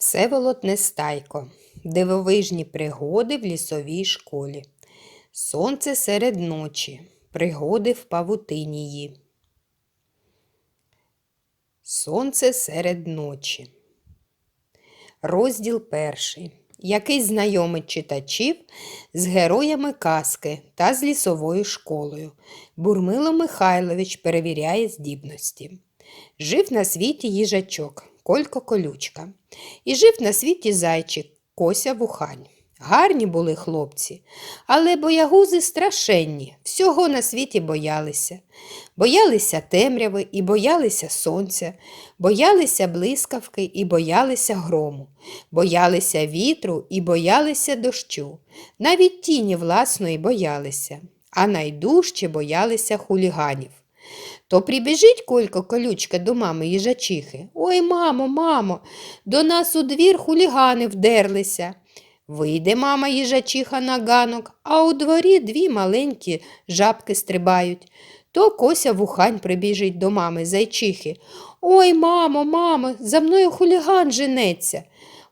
Всеволод Нестайко. Дивовижні пригоди в лісовій школі. Сонце серед ночі. Пригоди в павутинії. Сонце серед ночі. Розділ перший. Який знайомить читачів з героями казки та з лісовою школою. Бурмило Михайлович перевіряє здібності. Жив на світі їжачок, Колько Колючка. І жив на світі зайчик Кося Вухань. Гарні були хлопці, але боягузи страшенні, всього на світі боялися. Боялися темряви і боялися сонця, боялися блискавки і боялися грому, боялися вітру і боялися дощу, навіть тіні власної боялися, а найдужче боялися хуліганів. То прибіжить Колько колючка до мами їжачихи. Ой, мамо, мамо, до нас у двір хулігани вдерлися. Вийде мама їжачиха на ганок, а у дворі дві маленькі жабки стрибають. То кося вухань прибіжить до мами зайчихи. Ой, мамо, мамо, за мною хуліган женеться.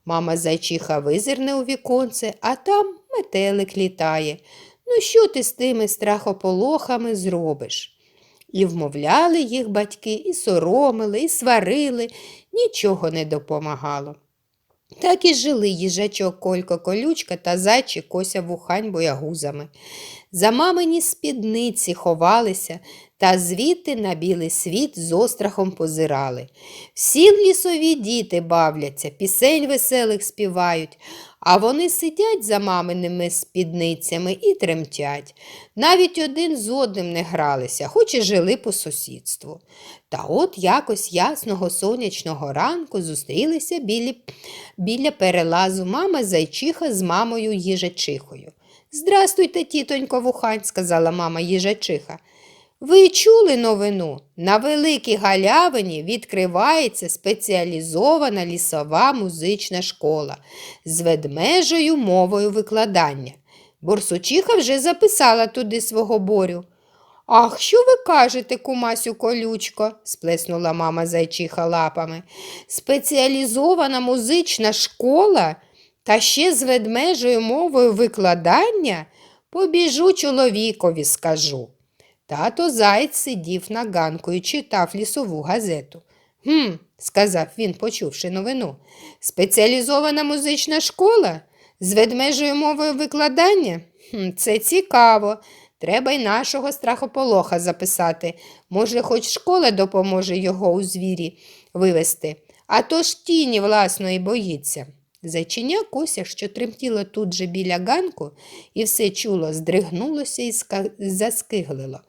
Мама зайчиха визирне у віконце, а там метелик літає. Ну, що ти з тими страхополохами зробиш? І вмовляли їх батьки, і соромили, і сварили, нічого не допомагало. Так і жили їжачок Колько Колючка та зайчик Кося Вухань боягузами. За мамині спідниці ховалися та звідти на білий світ з острахом позирали. Всі лісові діти бавляться, пісень веселих співають, а вони сидять за маминими спідницями і тремтять. Навіть один з одним не гралися, хоч і жили по сусідству. Та от якось ясного сонячного ранку зустрілися білі, біля перелазу мама зайчиха з мамою їжачихою. Здрастуйте, тітонько Вухань, сказала мама їжачиха. Ви чули новину? На Великій Галявині відкривається спеціалізована лісова музична школа з ведмежою мовою викладання. Борсучиха вже записала туди свого борю. Ах, що ви кажете, кумасю колючко? сплеснула мама зайчиха лапами. Спеціалізована музична школа та ще з ведмежою мовою викладання? Побіжу чоловікові, скажу. Тато Заєць сидів на ганку і читав лісову газету. Гм, сказав він, почувши новину. Спеціалізована музична школа з ведмежою мовою викладання? Хм, Це цікаво. Треба й нашого страхополоха записати. Може, хоч школа допоможе його у звірі вивести, а то ж тіні власної боїться. Зайчиня Кося, що тремтіло тут же біля ганку, і все чуло, здригнулося і заскиглило.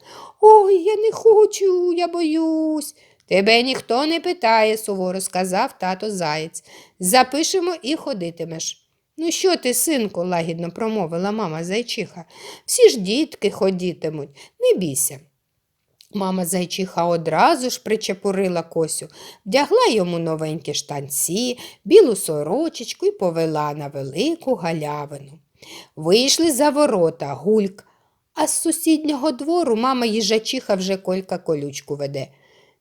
Ой, я не хочу, я боюсь. Тебе ніхто не питає, суворо сказав тато заєць. Запишемо і ходитимеш. Ну, що ти, синку, лагідно промовила мама зайчиха. Всі ж дітки ходітимуть, не бійся. Мама зайчиха одразу ж причепурила косю, вдягла йому новенькі штанці, білу сорочечку і повела на велику галявину. Вийшли за ворота гульк, а з сусіднього двору мама їжачиха вже колька колючку веде.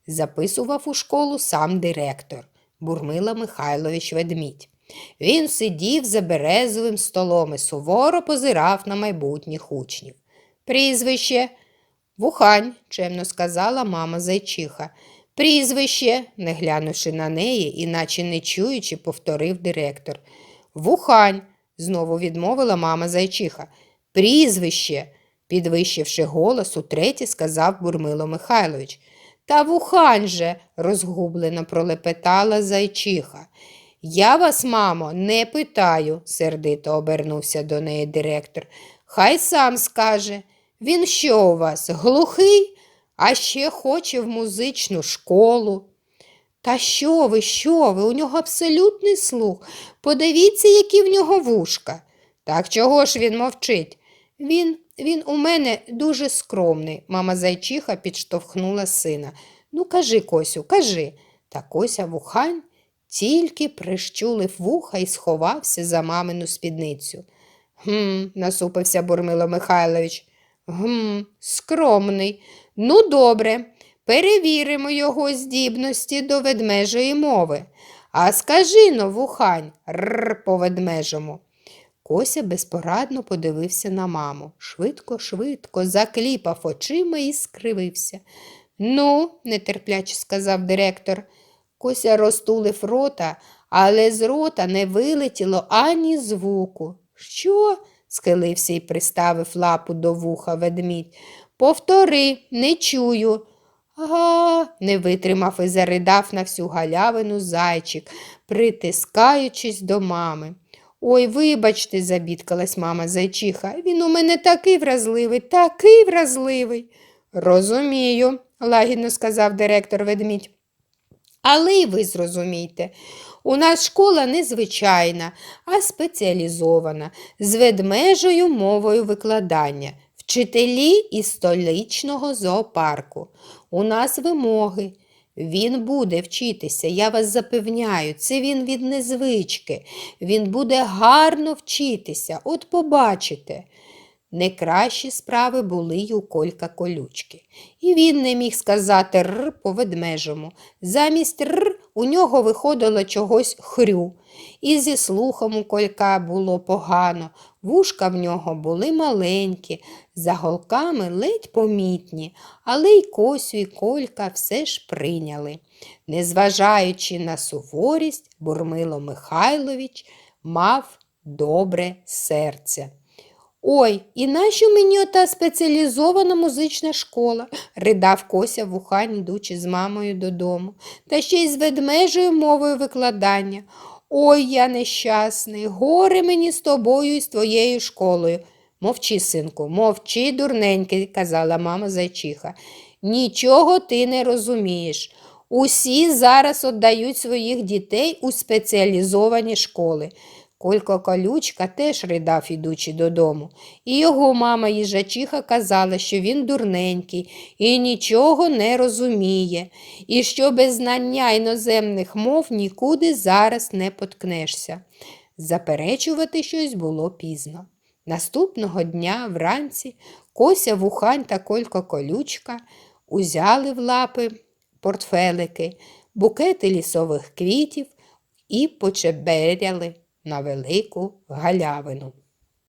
Записував у школу сам директор Бурмила Михайлович Ведмідь. Він сидів за березовим столом і суворо позирав на майбутніх учнів. Прізвище Вухань, чемно сказала мама зайчиха. Прізвище, не глянувши на неї, іначе не чуючи, повторив директор. Вухань, знову відмовила мама зайчиха. Прізвище, підвищивши голос, утретє сказав Бурмило Михайлович. Та вухань же, розгублено пролепетала зайчиха. Я вас, мамо, не питаю, сердито обернувся до неї директор. Хай сам скаже. Він що у вас, глухий, а ще хоче в музичну школу. Та що ви, що ви? У нього абсолютний слух. Подивіться, які в нього вушка. Так чого ж він мовчить? Він, він у мене дуже скромний, мама зайчиха підштовхнула сина. Ну, кажи, Косю, кажи. Та Кося вухань тільки прищулив вуха і сховався за мамину спідницю. Гм, насупився Бурмило Михайлович. Гм, скромний. Ну, добре, перевіримо його здібності до ведмежої мови. А скажи но, вухань, рр по ведмежому. Кося безпорадно подивився на маму. Швидко, швидко закліпав очима і скривився. Ну, нетерпляче сказав директор. Кося розтулив рота, але з рота не вилетіло ані звуку. Що? Схилився і приставив лапу до вуха ведмідь. Повтори, не чую. Ага, не витримав і заридав на всю галявину зайчик, притискаючись до мами. Ой, вибачте, забідкалась мама зайчиха. Він у мене такий вразливий, такий вразливий. Розумію, лагідно сказав директор ведмідь. Але й ви зрозумійте, у нас школа не звичайна, а спеціалізована, з ведмежою мовою викладання, вчителі із столичного зоопарку. У нас вимоги. Він буде вчитися, я вас запевняю, це він від незвички. Він буде гарно вчитися, от побачите. Не кращі справи були й у Колька колючки. І він не міг сказати р по ведмежому. Замість р у нього виходило чогось хрю. І зі слухом у Колька було погано, вушка в нього були маленькі, за голками ледь помітні, але й Косю і Колька все ж прийняли. Незважаючи на суворість, Бурмило Михайлович мав добре серце. Ой, і нащо мені ота спеціалізована музична школа? ридав Кося вухань, йдучи з мамою додому, та ще й з ведмежою мовою викладання. Ой, я нещасний, горе мені з тобою і з твоєю школою. Мовчи, синку, мовчи, дурненький, казала мама зайчиха. Нічого ти не розумієш. Усі зараз віддають своїх дітей у спеціалізовані школи. Колько колючка теж ридав, ідучи додому, і його мама їжачиха казала, що він дурненький і нічого не розуміє, і що без знання іноземних мов нікуди зараз не поткнешся. Заперечувати щось було пізно. Наступного дня вранці Кося Вухань та Колько Колючка узяли в лапи портфелики, букети лісових квітів і почеберяли на велику галявину.